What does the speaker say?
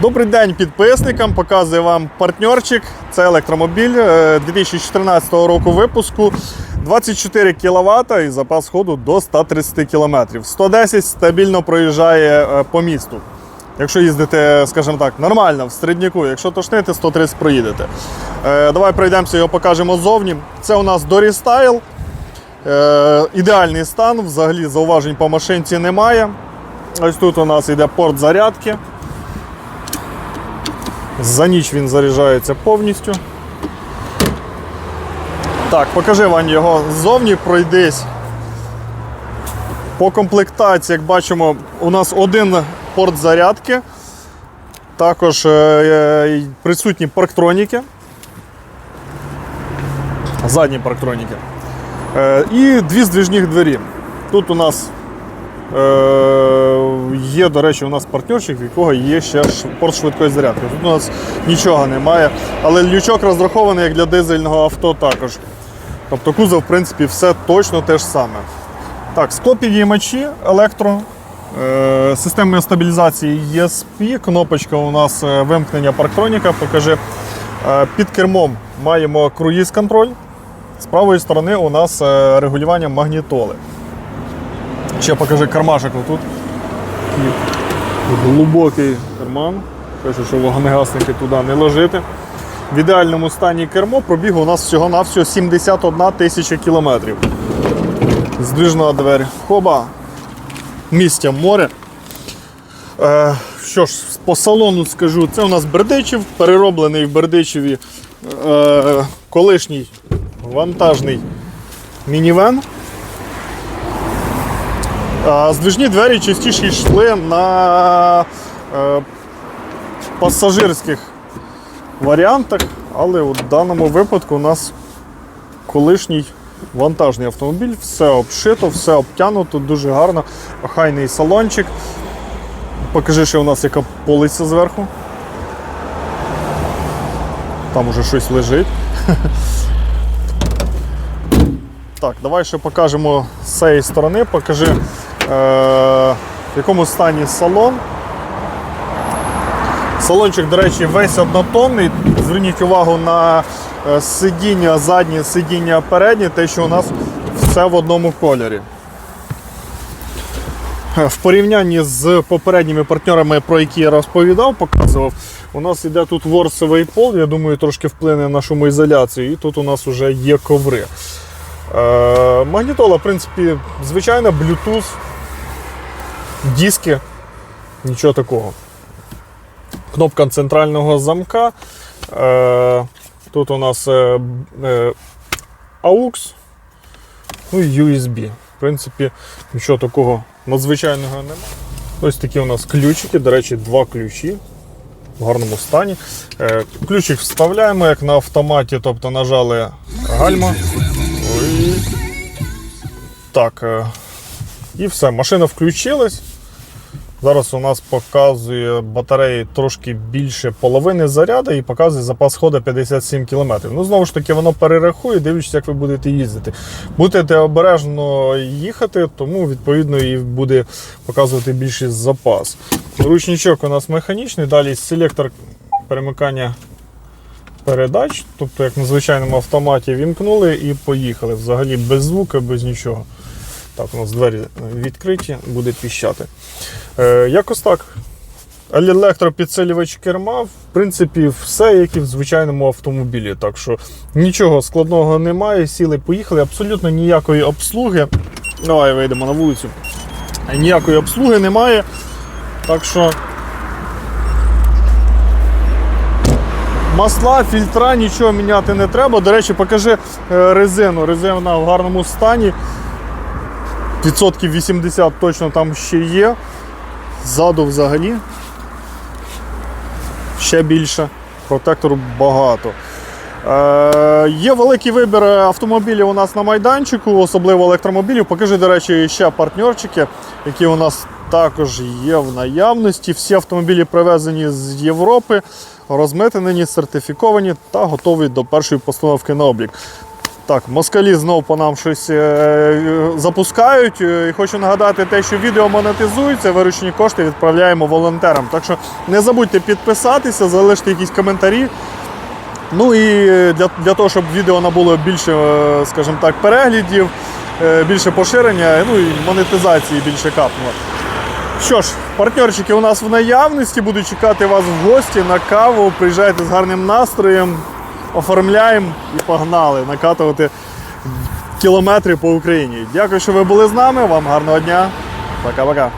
Добрий день підписникам. Показую вам партнерчик. Це електромобіль е, 2014 року випуску. 24 кВт і запас ходу до 130 км. 110 стабільно проїжджає е, по місту. Якщо їздите, скажімо так, нормально в середняку, якщо тошнити, 130 проїдете. Е, Давай пройдемося його покажемо ззовні. Це у нас. Е, ідеальний стан, взагалі зауважень по машинці немає. Ось тут у нас йде порт зарядки. За ніч він заряджається повністю. Так, покажи Вань його ззовні, пройдись. По комплектації, як бачимо, у нас один порт зарядки. Також е, е, присутні парктроніки. Задні парктроніки. Е, і дві здвижних двері. Тут у нас є, до речі, у нас партнерчик, в якого є ще порт швидкої зарядки. Тут у нас нічого немає, але лючок розрахований як для дизельного авто також. Тобто кузов, в принципі, все точно те ж саме. Так, склопідіймачі, електро, е, системи стабілізації ESP, кнопочка у нас е, вимкнення парктроніка, покажи. Е, під кермом маємо круїз контроль. З правої сторони у нас е, регулювання магнітоли. Ще покажи кармашок отут. Такий Глибокий карман. Пише, що вогнегасники туди не ложити. В ідеальному стані кермо пробіг у нас всього-навсього 71 тисяча кілометрів. Здвижна двері. Хоба. Містя море. Е, що ж, по салону скажу, це у нас Бердичів, перероблений в Бердичеві е, колишній вантажний мінівен. Здвижні двері частіше йшли на е, пасажирських варіантах, але у даному випадку у нас колишній вантажний автомобіль, все обшито, все обтянуто, дуже гарно, охайний салончик. Покажи, що у нас яка полиця зверху. Там уже щось лежить. Так, давай ще покажемо з цієї сторони. Покажи, в якому стані салон. Салончик, до речі, весь однотонний. Зверніть увагу на е, сидіння заднє, сидіння переднє, те, що у нас все в одному кольорі. Е, В порівнянні з попередніми партнерами, про які я розповідав, показував, у нас іде тут ворсовий пол, я думаю, трошки вплине на шумоізоляцію, і тут у нас вже є коври. Е, магнітола, в принципі, звичайна, Bluetooth, диски, нічого такого. Кнопка центрального замка. Е, тут у нас е, е, AUX, ну і USB. В принципі, нічого такого надзвичайного немає. Ось такі у нас ключики, до речі, два ключі в гарному стані. Е, ключик вставляємо, як на автоматі, тобто нажали гальма. Ой. Так. е, І все, машина включилась. Зараз у нас показує батареї трошки більше половини заряду і показує запас ходу 57 км. Ну, знову ж таки, воно перерахує, дивлячись, як ви будете їздити. Будете обережно їхати, тому відповідно і буде показувати більший запас. Ручничок у нас механічний, далі селектор перемикання передач, тобто як на звичайному автоматі вімкнули і поїхали. Взагалі без звука, без нічого. Так, у нас двері відкриті, буде піщати. Е, якось так. Електропідсилювач керма, в принципі, все, як і в звичайному автомобілі. Так що нічого складного немає. Сіли, поїхали, абсолютно ніякої обслуги. Давай вийдемо на вулицю. Ніякої обслуги немає. Так що масла, фільтра, нічого міняти не треба. До речі, покажи е, резину. Резина в гарному стані. Відсотків 80 точно там ще є. Ззаду взагалі ще більше. Протектору багато. Е, є великий вибір автомобілів у нас на майданчику, особливо електромобілів. Покажи, до речі, ще партнерчики, які у нас також є в наявності. Всі автомобілі привезені з Європи, розмитнені, сертифіковані та готові до першої постановки на облік. Так, москалі знов по нам щось е, запускають. Е, І хочу нагадати те, що відео монетизується, виручені кошти відправляємо волонтерам. Так що не забудьте підписатися, залишити якісь коментарі. Ну і е, для, для того, щоб відео набуло більше, скажімо так, переглядів, більше поширення, ну і монетизації більше капнуло. Що ж, партнерчики у нас в наявності, буду чекати вас в гості на каву. Приїжджайте з гарним настроєм, оформляємо і погнали накатувати кілометри по Україні. Дякую, що ви були з нами. Вам гарного дня. Пока-пока.